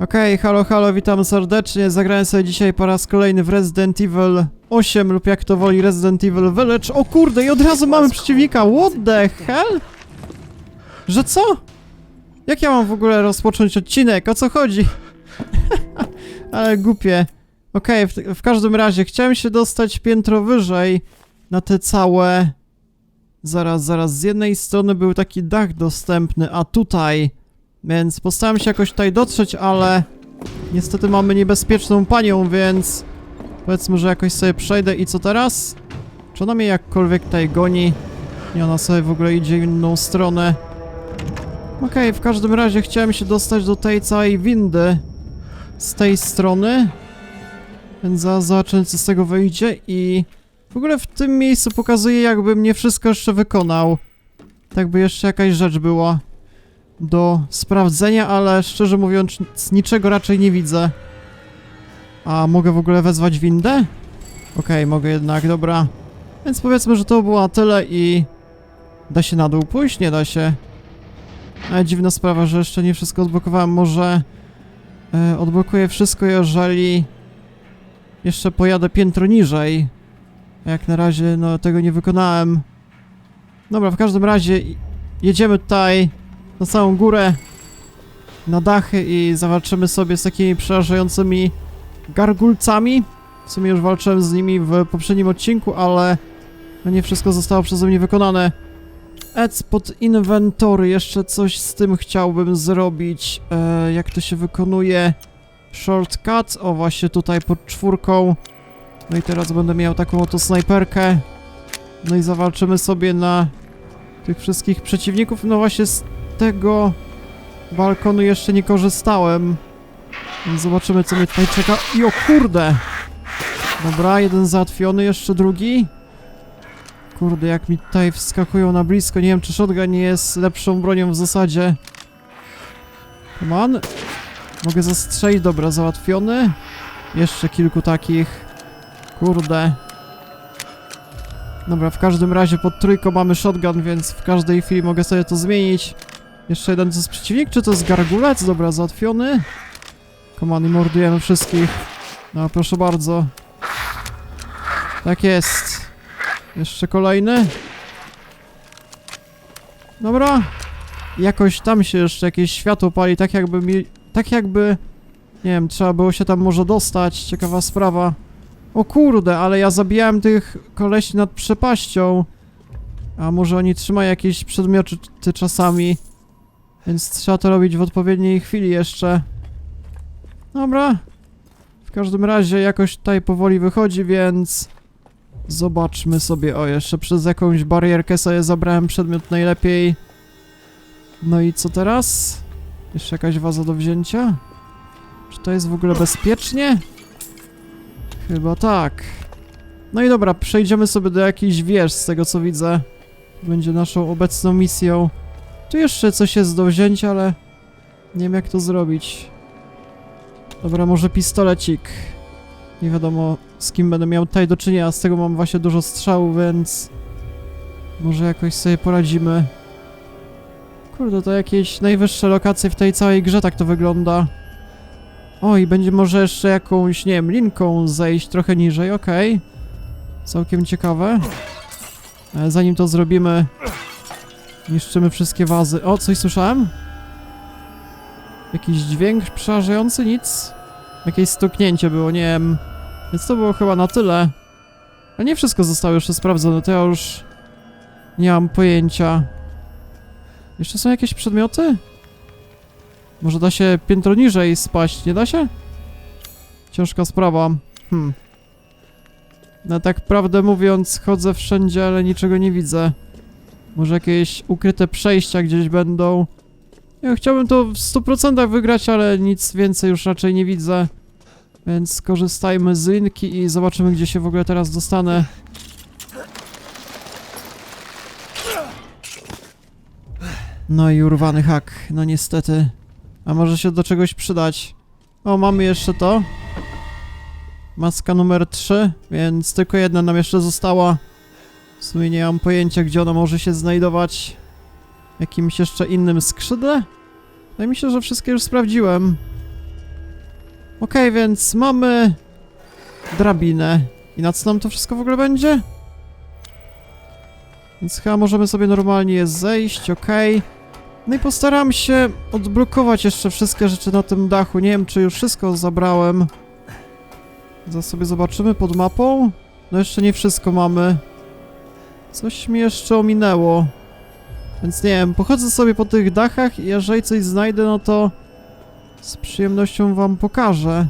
Okej, halo, halo, witam serdecznie. Zagrałem sobie dzisiaj po raz kolejny w Resident Evil 8 lub jak to woli Resident Evil Village. O kurde, i od razu mamy przeciwnika. What the hell? Że co? Jak ja mam w ogóle rozpocząć odcinek? O co chodzi? Ale głupie. Okej, w, w każdym razie chciałem się dostać piętro wyżej na te całe... Zaraz, zaraz, z jednej strony był taki dach dostępny, a tutaj... Więc postaram się jakoś tutaj dotrzeć, ale niestety mamy niebezpieczną panią, więc powiedzmy, że jakoś sobie przejdę i co teraz? Czy ona mnie jakkolwiek tutaj goni? Nie, ona sobie w ogóle idzie inną stronę. Okej, w każdym razie chciałem się dostać do tej całej windy z tej strony. Więc za zobaczymy co z tego wyjdzie i w ogóle w tym miejscu pokazuje jakbym nie wszystko jeszcze wykonał. Tak by jeszcze jakaś rzecz była do sprawdzenia, ale szczerze mówiąc niczego raczej nie widzę. A mogę w ogóle wezwać windę? Okej, mogę jednak, dobra. Więc powiedzmy, że to było tyle i... Da się na dół pójść? Nie da się. Ale dziwna sprawa, że jeszcze nie wszystko odblokowałem. Może e, odblokuję wszystko, jeżeli jeszcze pojadę piętro niżej. A jak na razie, no tego nie wykonałem. Dobra, w każdym razie jedziemy tutaj na całą górę, na dachy i zawalczymy sobie z takimi przerażającymi gargulcami. W sumie już walczyłem z nimi w poprzednim odcinku, ale no nie wszystko zostało przeze mnie wykonane. Ec pod inwentory, jeszcze coś z tym chciałbym zrobić. E, jak to się wykonuje? Shortcut, o właśnie tutaj pod czwórką. No i teraz będę miał taką oto snajperkę. No i zawalczymy sobie na tych wszystkich przeciwników. No właśnie tego balkonu jeszcze nie korzystałem. Zobaczymy, co mnie tutaj czeka. I o kurde! Dobra, jeden załatwiony, jeszcze drugi. Kurde, jak mi tutaj wskakują na blisko. Nie wiem, czy shotgun nie jest lepszą bronią w zasadzie. Come on. Mogę zastrzelić, dobra, załatwiony. Jeszcze kilku takich. Kurde. Dobra, w każdym razie pod trójką mamy shotgun, więc w każdej chwili mogę sobie to zmienić. Jeszcze jeden to jest przeciwnik, czy to jest gargulec? Dobra, załatwiony. Komany mordujemy wszystkich. No, proszę bardzo. Tak jest. Jeszcze kolejny. Dobra. Jakoś tam się jeszcze jakieś światło pali, tak jakby mi... Tak jakby... Nie wiem, trzeba było się tam może dostać. Ciekawa sprawa. O kurde, ale ja zabijałem tych koleści nad przepaścią. A może oni trzymają jakieś przedmioty czasami. Więc trzeba to robić w odpowiedniej chwili jeszcze. Dobra. W każdym razie jakoś tutaj powoli wychodzi, więc... Zobaczmy sobie. O, jeszcze przez jakąś barierkę sobie zabrałem przedmiot najlepiej. No i co teraz? Jeszcze jakaś waza do wzięcia? Czy to jest w ogóle bezpiecznie? Chyba tak. No i dobra, przejdziemy sobie do jakiejś wież, z tego co widzę. Będzie naszą obecną misją. Tu jeszcze coś jest do wzięcia, ale nie wiem jak to zrobić. Dobra, może pistolecik. Nie wiadomo z kim będę miał tutaj do czynienia, z tego mam właśnie dużo strzałów, więc może jakoś sobie poradzimy. Kurde, to jakieś najwyższe lokacje w tej całej grze tak to wygląda. O, i będzie może jeszcze jakąś, nie wiem, linką zejść trochę niżej, okej. Całkiem ciekawe. Ale zanim to zrobimy, Niszczymy wszystkie wazy. O, coś słyszałem? Jakiś dźwięk przerażający? Nic? Jakieś stuknięcie było, nie wiem. Więc to było chyba na tyle. Ale nie wszystko zostało jeszcze sprawdzone, to ja już... Nie mam pojęcia. Jeszcze są jakieś przedmioty? Może da się piętro niżej spaść, nie da się? Ciężka sprawa. Hmm. No tak prawdę mówiąc, chodzę wszędzie, ale niczego nie widzę. Może jakieś ukryte przejścia gdzieś będą. Ja chciałbym to w 100% wygrać, ale nic więcej już raczej nie widzę. Więc skorzystajmy z linki i zobaczymy, gdzie się w ogóle teraz dostanę. No i urwany hak, no niestety. A może się do czegoś przydać. O, mamy jeszcze to. Maska numer 3, więc tylko jedna nam jeszcze została. W sumie nie mam pojęcia, gdzie ona może się znajdować. W jakimś jeszcze innym skrzydle? Wydaje mi się, że wszystkie już sprawdziłem. Okej, więc mamy drabinę. I na co nam to wszystko w ogóle będzie? Więc chyba możemy sobie normalnie zejść, okej. No i postaram się odblokować jeszcze wszystkie rzeczy na tym dachu. Nie wiem, czy już wszystko zabrałem. Zaraz sobie zobaczymy pod mapą. No jeszcze nie wszystko mamy. Coś mi jeszcze ominęło. Więc nie wiem, pochodzę sobie po tych dachach i jeżeli coś znajdę, no to z przyjemnością wam pokażę.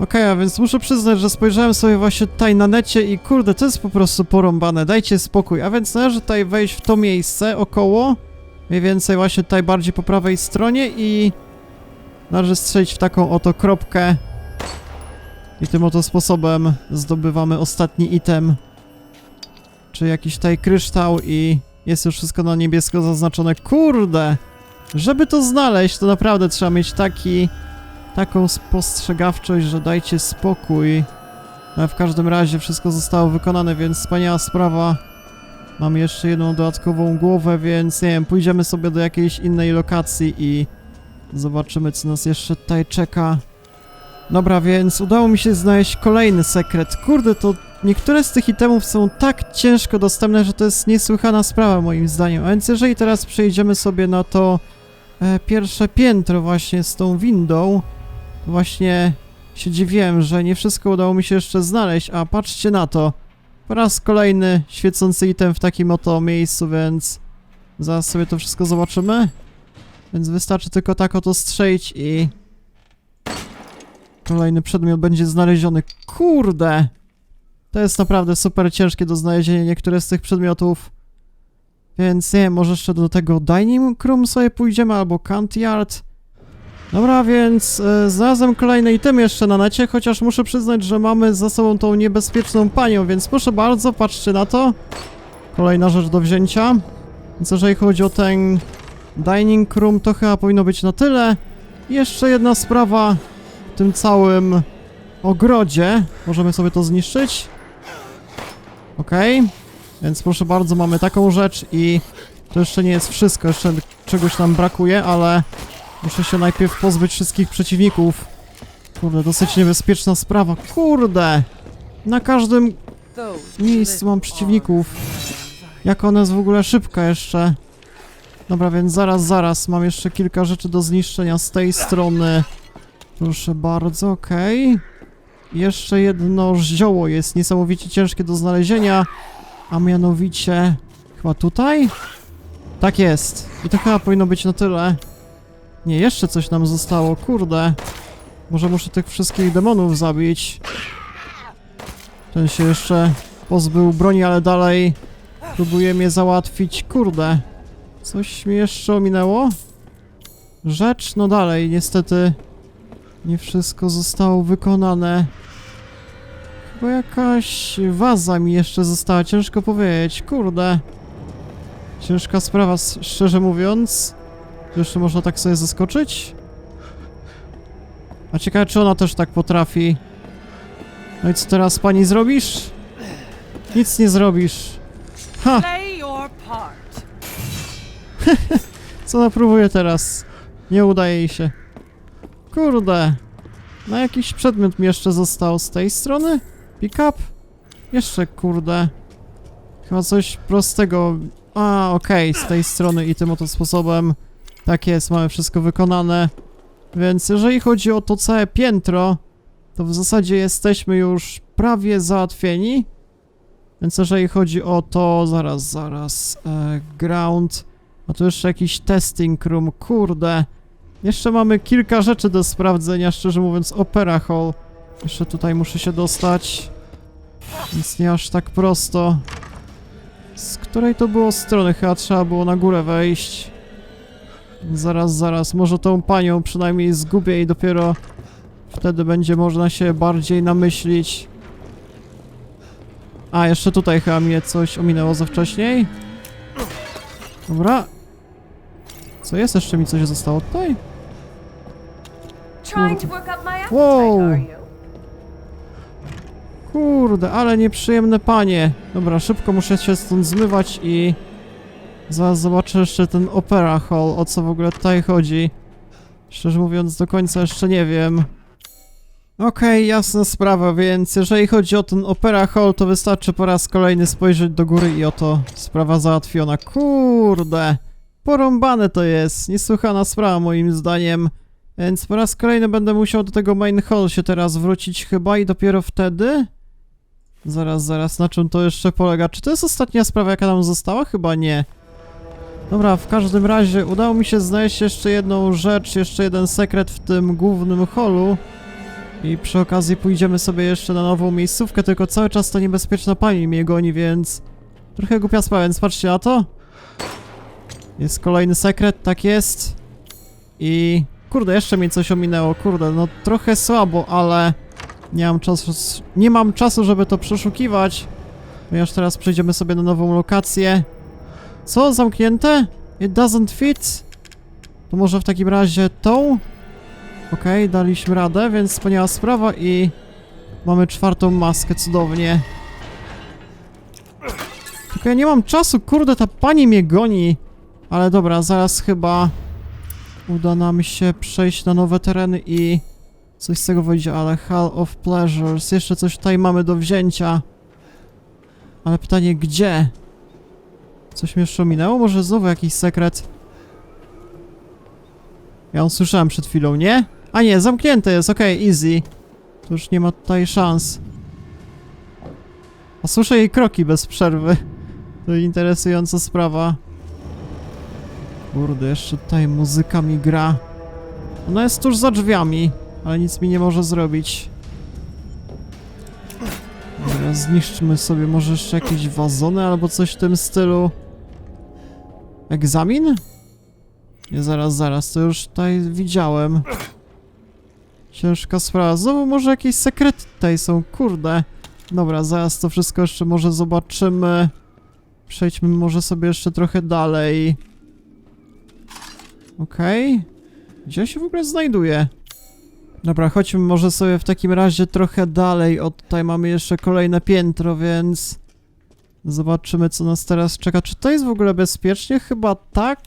Okej, a więc muszę przyznać, że spojrzałem sobie właśnie tutaj na necie i kurde, to jest po prostu porąbane, dajcie spokój. A więc należy tutaj wejść w to miejsce około, mniej więcej właśnie tutaj bardziej po prawej stronie i należy strzelić w taką oto kropkę i tym oto sposobem zdobywamy ostatni item, czy jakiś tutaj kryształ i jest już wszystko na niebiesko zaznaczone. Kurde! Żeby to znaleźć, to naprawdę trzeba mieć taki, taką spostrzegawczość, że dajcie spokój. Ale w każdym razie wszystko zostało wykonane, więc wspaniała sprawa. Mam jeszcze jedną dodatkową głowę, więc nie wiem, pójdziemy sobie do jakiejś innej lokacji i zobaczymy, co nas jeszcze tutaj czeka. Dobra, więc udało mi się znaleźć kolejny sekret. Kurde, to niektóre z tych itemów są tak ciężko dostępne, że to jest niesłychana sprawa moim zdaniem. A więc jeżeli teraz przejdziemy sobie na to e, pierwsze piętro właśnie z tą windą, właśnie się dziwiłem, że nie wszystko udało mi się jeszcze znaleźć, a patrzcie na to. Po raz kolejny świecący item w takim oto miejscu, więc zaraz sobie to wszystko zobaczymy. Więc wystarczy tylko tak oto strzelić i kolejny przedmiot będzie znaleziony. Kurde! To jest naprawdę super ciężkie do znalezienia niektóre z tych przedmiotów. Więc nie może jeszcze do tego Dining Room sobie pójdziemy, albo Cant Yard. Dobra, więc e, znalazłem kolejny item jeszcze na necie, chociaż muszę przyznać, że mamy za sobą tą niebezpieczną panią, więc proszę bardzo, patrzcie na to. Kolejna rzecz do wzięcia. Więc jeżeli chodzi o ten Dining Room, to chyba powinno być na tyle. I jeszcze jedna sprawa w tym całym ogrodzie. Możemy sobie to zniszczyć. Okej. Więc proszę bardzo, mamy taką rzecz i to jeszcze nie jest wszystko, jeszcze czegoś nam brakuje, ale muszę się najpierw pozbyć wszystkich przeciwników. Kurde, dosyć niebezpieczna sprawa. Kurde! Na każdym miejscu mam przeciwników. Jak ona jest w ogóle szybka jeszcze. Dobra, więc zaraz, zaraz. Mam jeszcze kilka rzeczy do zniszczenia z tej strony. Proszę bardzo, okej. Jeszcze jedno zioło jest niesamowicie ciężkie do znalezienia, a mianowicie chyba tutaj? Tak jest. I to chyba powinno być na tyle. Nie, jeszcze coś nam zostało, kurde. Może muszę tych wszystkich demonów zabić. Ten się jeszcze pozbył broni, ale dalej próbuje mnie załatwić, kurde. Coś mi jeszcze ominęło? Rzecz, no dalej, niestety nie wszystko zostało wykonane. Chyba jakaś waza mi jeszcze została, ciężko powiedzieć, kurde. Ciężka sprawa, szczerze mówiąc. Jeszcze można tak sobie zaskoczyć? A ciekawe, czy ona też tak potrafi. No i co teraz pani zrobisz? Nic nie zrobisz. Ha! Co ona próbuje teraz? Nie udaje jej się. Kurde. Na jakiś przedmiot mi jeszcze został z tej strony? Pick up? Jeszcze kurde. Chyba coś prostego. A, okej, z tej strony i tym oto sposobem. Tak jest, mamy wszystko wykonane. Więc jeżeli chodzi o to całe piętro, to w zasadzie jesteśmy już prawie załatwieni. Więc jeżeli chodzi o to, zaraz, zaraz, e, ground, a tu jeszcze jakiś testing room, kurde. Jeszcze mamy kilka rzeczy do sprawdzenia, szczerze mówiąc, Opera Hall. Jeszcze tutaj muszę się dostać. Więc nie aż tak prosto. Z której to było strony? Chyba trzeba było na górę wejść. Zaraz, zaraz, może tą panią przynajmniej zgubię i dopiero wtedy będzie można się bardziej namyślić. A, jeszcze tutaj chyba mnie coś ominęło za wcześniej. Dobra. Co jest? Jeszcze mi coś zostało tutaj? Are you? Kurde, ale nieprzyjemne panie. Dobra, szybko muszę się stąd zmywać i... Zaraz zobaczę jeszcze ten Opera Hall, o co w ogóle tutaj chodzi. Szczerze mówiąc, do końca jeszcze nie wiem. Okej, jasna sprawa, więc jeżeli chodzi o ten Opera Hall, to wystarczy po raz kolejny spojrzeć do góry i oto sprawa załatwiona. Kurde, porąbane to jest, niesłychana sprawa moim zdaniem. Więc po raz kolejny będę musiał do tego main hall się teraz wrócić chyba i dopiero wtedy... Zaraz, zaraz, na czym to jeszcze polega? Czy to jest ostatnia sprawa, jaka nam została? Chyba nie. Dobra, w każdym razie udało mi się znaleźć jeszcze jedną rzecz, jeszcze jeden sekret w tym głównym holu. I przy okazji pójdziemy sobie jeszcze na nową miejscówkę, tylko cały czas to niebezpieczna pani mnie goni, więc... Trochę głupia sprawa, więc patrzcie na to. Jest kolejny sekret, tak jest. I... Kurde, jeszcze mi coś ominęło, kurde, no trochę słabo, ale... Nie mam czasu, nie mam czasu, żeby to przeszukiwać. Ponieważ teraz przejdziemy sobie na nową lokację. Co? Zamknięte? It doesn't fit? To może w takim razie tą? Okej, daliśmy radę, więc wspaniała sprawa i mamy czwartą maskę, cudownie. Tylko ja nie mam czasu, kurde, ta pani mnie goni. Ale dobra, zaraz chyba uda nam się przejść na nowe tereny i coś z tego wyjdzie, ale Hall of Pleasures, jeszcze coś tutaj mamy do wzięcia. Ale pytanie, gdzie? Coś mi jeszcze ominęło? Może znowu jakiś sekret? Ja ją słyszałem przed chwilą, nie? A nie, zamknięte jest, okej, easy. To już nie ma tutaj szans. A słyszę jej kroki bez przerwy. To interesująca sprawa. Kurde, jeszcze tutaj muzyka mi gra. Ona jest tuż za drzwiami, ale nic mi nie może zrobić. Dobra, zniszczmy sobie może jeszcze jakieś wazony albo coś w tym stylu. Egzamin? Nie, zaraz, zaraz, to już tutaj widziałem. Ciężka sprawa. Znowu może jakieś sekrety tutaj są, kurde. Dobra, zaraz to wszystko jeszcze może zobaczymy. Przejdźmy może sobie jeszcze trochę dalej. Okej. Gdzie się w ogóle znajduje? Dobra, chodźmy może sobie w takim razie trochę dalej. O, tutaj mamy jeszcze kolejne piętro, więc... Zobaczymy, co nas teraz czeka. Czy to jest w ogóle bezpiecznie? Chyba tak.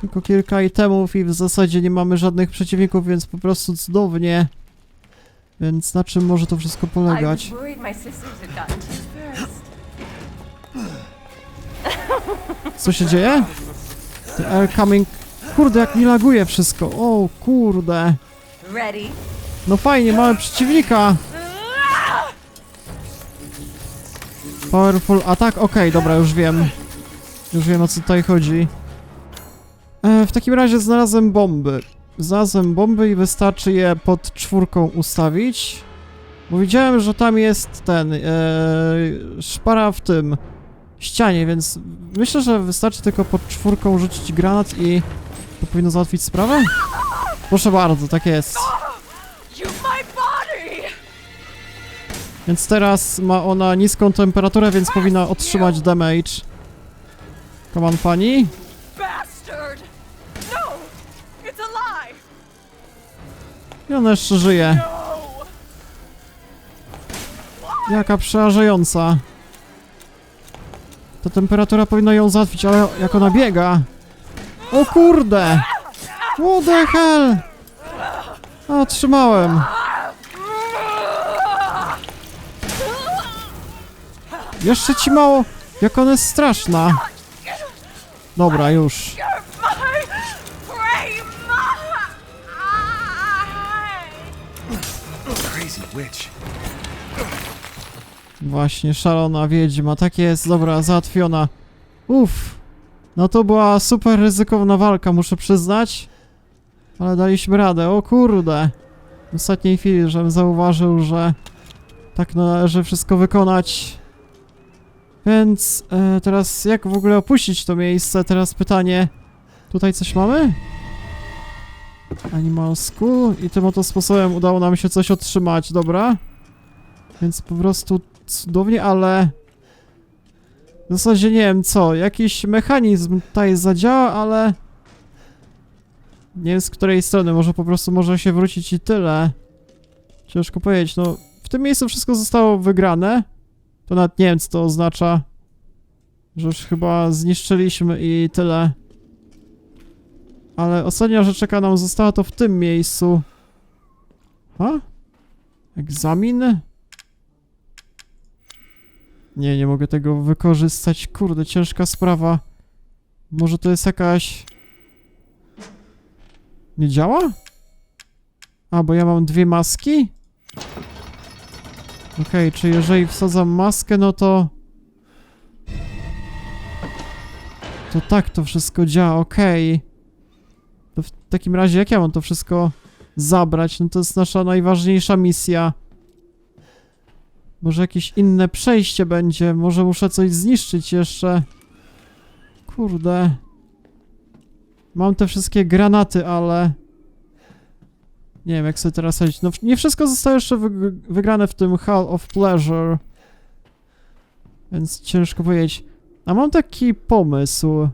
Tylko kilka itemów i w zasadzie nie mamy żadnych przeciwników, więc po prostu cudownie. Więc na czym może to wszystko polegać? Co się dzieje? The air coming... Kurde, jak mi laguje wszystko. O, kurde. No fajnie, mamy przeciwnika. Powerful attack? Okej, dobra, już wiem. Już wiem o co tutaj chodzi. E, w takim razie znalazłem bomby. Znalazłem bomby i wystarczy je pod czwórką ustawić. Bo widziałem, że tam jest ten, e, szpara w tym ścianie, więc myślę, że wystarczy tylko pod czwórką rzucić granat i to powinno załatwić sprawę? Proszę bardzo, tak jest. Więc teraz ma ona niską temperaturę, więc powinna otrzymać damage. Come on, pani. No! I ona jeszcze żyje. No! Jaka przerażająca. Ta temperatura powinna ją załatwić, ale jak ona biega. O kurde! What the hell? A. Jeszcze ci mało. Jak ona jest straszna. Dobra, już. Witch. Właśnie, szalona wiedźma, tak jest, dobra, załatwiona. Uff, no to była super ryzykowna walka, muszę przyznać. Ale daliśmy radę, o kurde. W ostatniej chwili, żebym zauważył, że tak należy wszystko wykonać. Więc e, teraz jak w ogóle opuścić to miejsce? Teraz pytanie. Tutaj coś mamy? Animal School i tym oto sposobem udało nam się coś otrzymać, dobra. Więc po prostu cudownie, ale... W zasadzie nie wiem co, jakiś mechanizm tutaj zadziała, ale... Nie wiem z której strony, może po prostu może się wrócić i tyle. Ciężko powiedzieć, no... W tym miejscu wszystko zostało wygrane. To nawet nie wiem co to oznacza. Że już chyba zniszczyliśmy i tyle. Ale ostatnia rzecz jaka nam została to w tym miejscu. A? Egzamin? Nie, nie mogę tego wykorzystać. Kurde, ciężka sprawa. Może to jest jakaś... Nie działa? A, bo ja mam dwie maski? Okej, czy jeżeli wsadzam maskę, no to... To tak to wszystko działa, okej. To w takim razie jak ja mam to wszystko zabrać? No to jest nasza najważniejsza misja. Może jakieś inne przejście będzie, może muszę coś zniszczyć jeszcze. Kurde. Mam te wszystkie granaty, ale... Nie wiem, jak sobie teraz radzić. No, nie wszystko zostało jeszcze wy wygrane w tym Hall of Pleasure. Więc ciężko powiedzieć. A mam taki pomysł.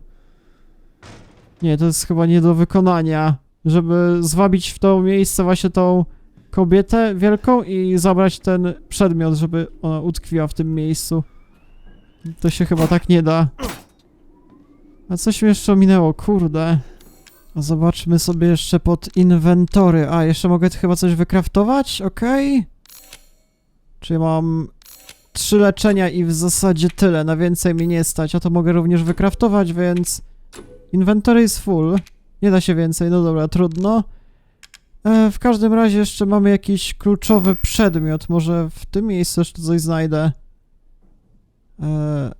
Nie, to jest chyba nie do wykonania. Żeby zwabić w to miejsce właśnie tą kobietę wielką i zabrać ten przedmiot, żeby ona utkwiła w tym miejscu. To się chyba tak nie da. A coś mi jeszcze ominęło, kurde. Zobaczmy sobie jeszcze pod inwentory. A, jeszcze mogę chyba coś wykraftować? Okej. Czyli mam trzy leczenia i w zasadzie tyle. Na więcej mi nie stać, a to mogę również wykraftować, więc... Inwentory jest full. Nie da się więcej, no dobra, trudno. E, w każdym razie jeszcze mamy jakiś kluczowy przedmiot. Może w tym miejscu jeszcze coś znajdę. E,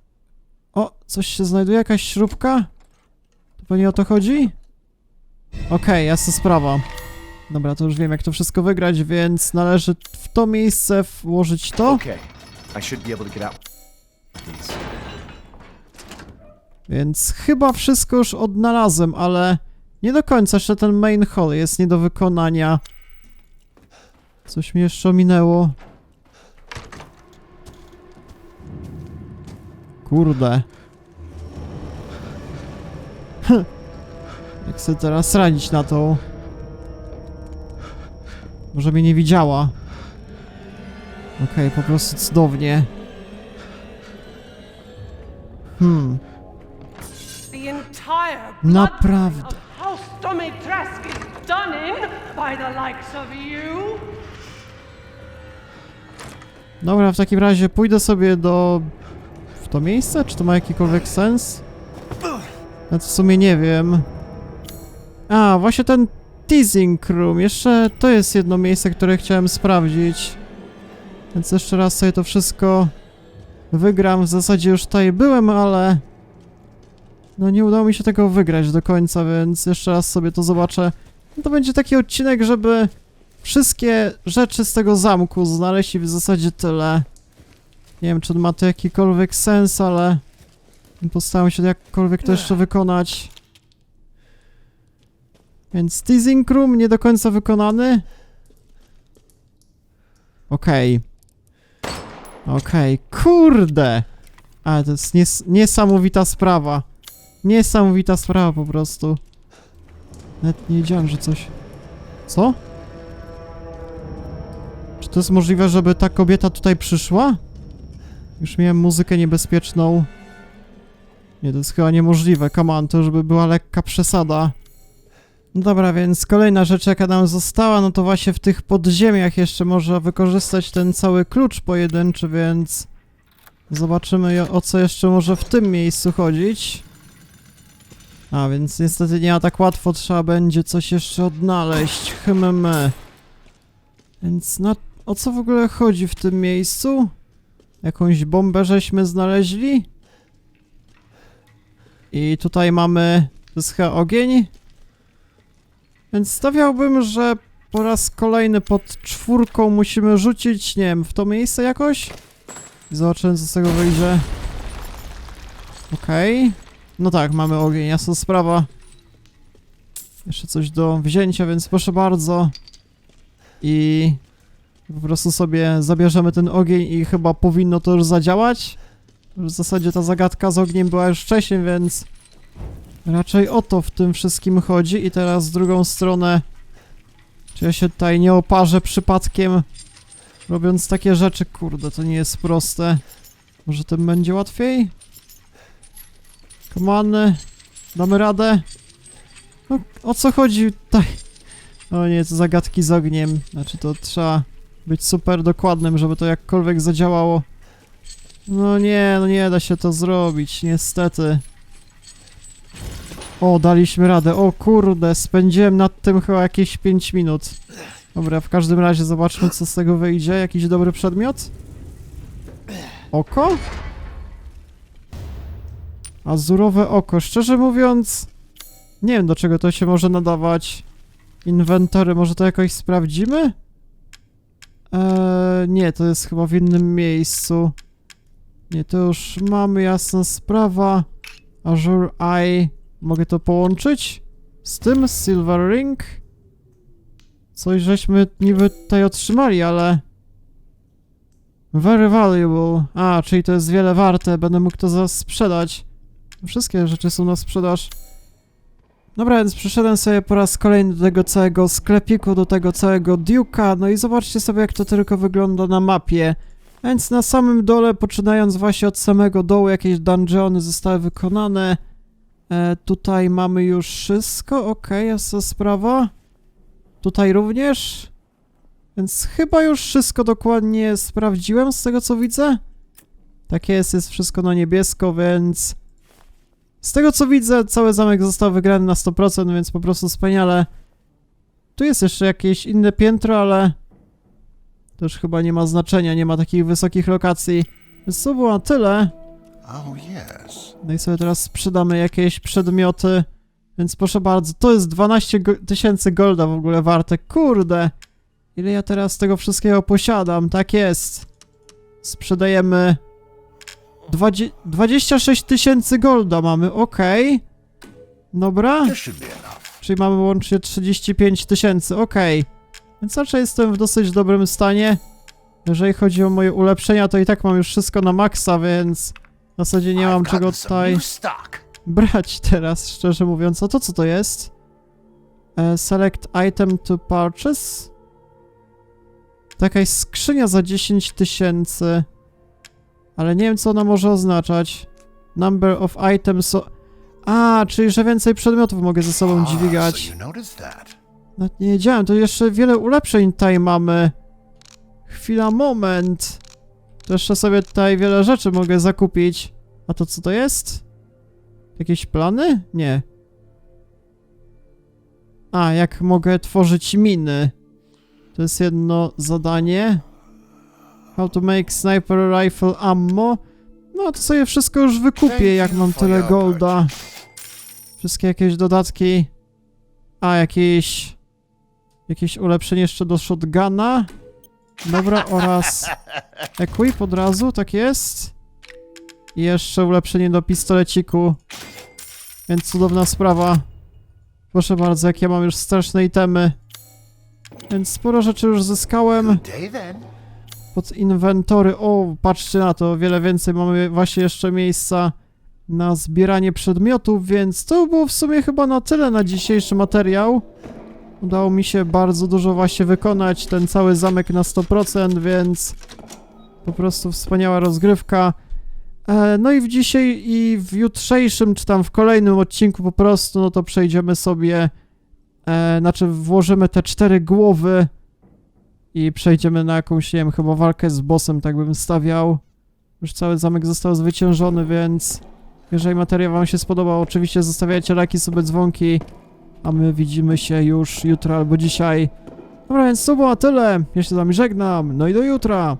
o, coś się znajduje? Jakaś śrubka? To pewnie o to chodzi? Okej, jasna sprawa. Dobra, to już wiem jak to wszystko wygrać, więc należy w to miejsce włożyć to. Okay, I should be able to get out. Więc chyba wszystko już odnalazłem, ale nie do końca jeszcze ten main hall jest nie do wykonania. Coś mi jeszcze ominęło. Kurde. Jak sobie teraz radzić na tą? Może mnie nie widziała. Okej, po prostu cudownie. Hmm. Naprawdę. Of House Domitresk is done in by the likes of you. Dobra, w takim razie pójdę sobie do... w to miejsce? Czy to ma jakikolwiek sens? Ja w sumie nie wiem. A, właśnie ten teasing room. Jeszcze to jest jedno miejsce, które chciałem sprawdzić. Więc jeszcze raz sobie to wszystko wygram. W zasadzie już tutaj byłem, ale... No nie udało mi się tego wygrać do końca, więc jeszcze raz sobie to zobaczę. No to będzie taki odcinek, żeby wszystkie rzeczy z tego zamku znaleźć i w zasadzie tyle. Nie wiem, czy ma to jakikolwiek sens, ale postaram się jakkolwiek to jeszcze wykonać. Więc teasing room nie do końca wykonany. Okej. Okej, kurde! Ale to jest nies niesamowita sprawa. Niesamowita sprawa po prostu. Nawet nie wiedziałem, że coś... Co? Czy to jest możliwe, żeby ta kobieta tutaj przyszła? Już miałem muzykę niebezpieczną. Nie, to jest chyba niemożliwe. Come on, to już by była lekka przesada. No Dobra, więc kolejna rzecz jaka nam została, no to właśnie w tych podziemiach jeszcze można wykorzystać ten cały klucz pojedynczy, więc... Zobaczymy o co jeszcze może w tym miejscu chodzić. A, więc niestety nie ma tak łatwo, trzeba będzie coś jeszcze odnaleźć. Hmm. Więc na o co w ogóle chodzi w tym miejscu? Jakąś bombę żeśmy znaleźli? I tutaj mamy... To ogień? Więc stawiałbym, że po raz kolejny pod czwórką musimy rzucić, nie wiem, w to miejsce jakoś? I zobaczymy, co z tego wyjdzie. Okej. No tak, mamy ogień, jasna sprawa. Jeszcze coś do wzięcia, więc proszę bardzo. I po prostu sobie zabierzemy ten ogień i chyba powinno to już zadziałać. W zasadzie ta zagadka z ogniem była już wcześniej, więc raczej o to w tym wszystkim chodzi. I teraz z drugą stronę, czy ja się tutaj nie oparzę przypadkiem, robiąc takie rzeczy? Kurde, to nie jest proste. Może tym będzie łatwiej? Come on, damy radę? No, o co chodzi tutaj? O nie, to zagadki z ogniem. Znaczy to trzeba być super dokładnym, żeby to jakkolwiek zadziałało. No nie, no nie da się to zrobić, niestety. O, daliśmy radę. O kurde, spędziłem nad tym chyba jakieś 5 minut. Dobra, w każdym razie zobaczmy co z tego wyjdzie. Jakiś dobry przedmiot? Oko? Azurowe oko. Szczerze mówiąc, nie wiem do czego to się może nadawać. Inwentory, może to jakoś sprawdzimy? Eee, nie, to jest chyba w innym miejscu. Nie, to już mamy, jasna sprawa. Azure Eye. Mogę to połączyć? Z tym? Silver Ring? Coś żeśmy niby tutaj otrzymali, ale... Very valuable. A, czyli to jest wiele warte. Będę mógł to zaraz sprzedać. Wszystkie rzeczy są na sprzedaż. Dobra, więc przyszedłem sobie po raz kolejny do tego całego sklepiku, do tego całego Duke'a, no i zobaczcie sobie jak to tylko wygląda na mapie. Więc na samym dole, poczynając właśnie od samego dołu, jakieś dungeony zostały wykonane. E, tutaj mamy już wszystko, okej, jasna sprawa. Tutaj również. Więc chyba już wszystko dokładnie sprawdziłem z tego co widzę. Tak jest, jest wszystko na niebiesko, więc... Z tego co widzę, cały zamek został wygrany na 100%, więc po prostu wspaniale. Tu jest jeszcze jakieś inne piętro, ale to już chyba nie ma znaczenia, nie ma takich wysokich lokacji. Więc to było na tyle. Oh. No i sobie teraz sprzedamy jakieś przedmioty. Więc proszę bardzo, to jest 12 go tysięcy golda w ogóle warte. Kurde! Ile ja teraz tego wszystkiego posiadam? Tak jest. Sprzedajemy... Dwadzie 26 tysięcy golda mamy, okej. Dobra. Be enough. Czyli mamy łącznie 35 tysięcy, okej. Więc raczej jestem w dosyć dobrym stanie. Jeżeli chodzi o moje ulepszenia, to i tak mam już wszystko na maksa, więc w zasadzie nie mam czego tutaj brać teraz, szczerze mówiąc. A to co to jest? E, select item to purchase? To jakaś skrzynia za 10 tysięcy. Ale nie wiem, co ona może oznaczać. Number of items... O... A, czyli że więcej przedmiotów mogę ze sobą Ah, dźwigać. So. Nawet nie wiedziałem, to jeszcze wiele ulepszeń tutaj mamy. Chwila, moment. To jeszcze sobie tutaj wiele rzeczy mogę zakupić. A to co to jest? Jakieś plany? Nie. A, jak mogę tworzyć miny. To jest jedno zadanie. How to make sniper rifle ammo. No to sobie wszystko już wykupię, jak mam tyle golda. Wszystkie jakieś dodatki. A, jakieś... Jakieś ulepszenie jeszcze do shotguna. Dobra, oraz... Equip od razu, tak jest. I jeszcze ulepszenie do pistoleciku. Więc cudowna sprawa. Proszę bardzo, jak ja mam już straszne itemy. Więc sporo rzeczy już zyskałem. Pod inwentory. O, patrzcie na to, wiele więcej mamy właśnie jeszcze miejsca na zbieranie przedmiotów, więc to było w sumie chyba na tyle na dzisiejszy materiał. Udało mi się bardzo dużo właśnie wykonać, ten cały zamek na 100%, więc po prostu wspaniała rozgrywka. E, no i w dzisiaj i w jutrzejszym, czy tam w kolejnym odcinku po prostu, no to przejdziemy sobie, e, znaczy włożymy te cztery głowy i przejdziemy na jakąś, nie wiem, chyba walkę z bossem, tak bym stawiał. Już cały zamek został zwyciężony, więc jeżeli materiał wam się spodobał, oczywiście zostawiajcie lajki, suby, dzwonki, a my widzimy się już jutro albo dzisiaj. Dobra, więc to było tyle. Ja się z wami żegnam, no i do jutra.